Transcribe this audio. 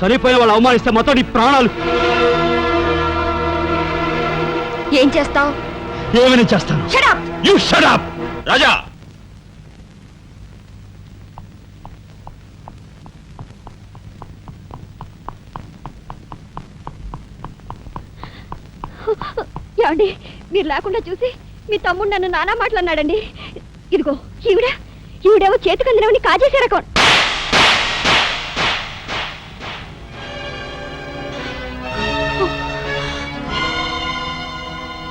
చనిపోయిన వాళ్ళు అవమానిస్తే మొత్తం నీ ప్రాణాలు. ఏం చేస్తావు? ఏమని చేస్తాను. You shut up Raja! ఏమండి మీరు లేకుండా చూసి మీ తమ్ముడు నన్ను నానా మాట్లాడినాడండి ఇదిగో ఈవిడ ఈవిడేవో చేతికి అందినవని కాజేసే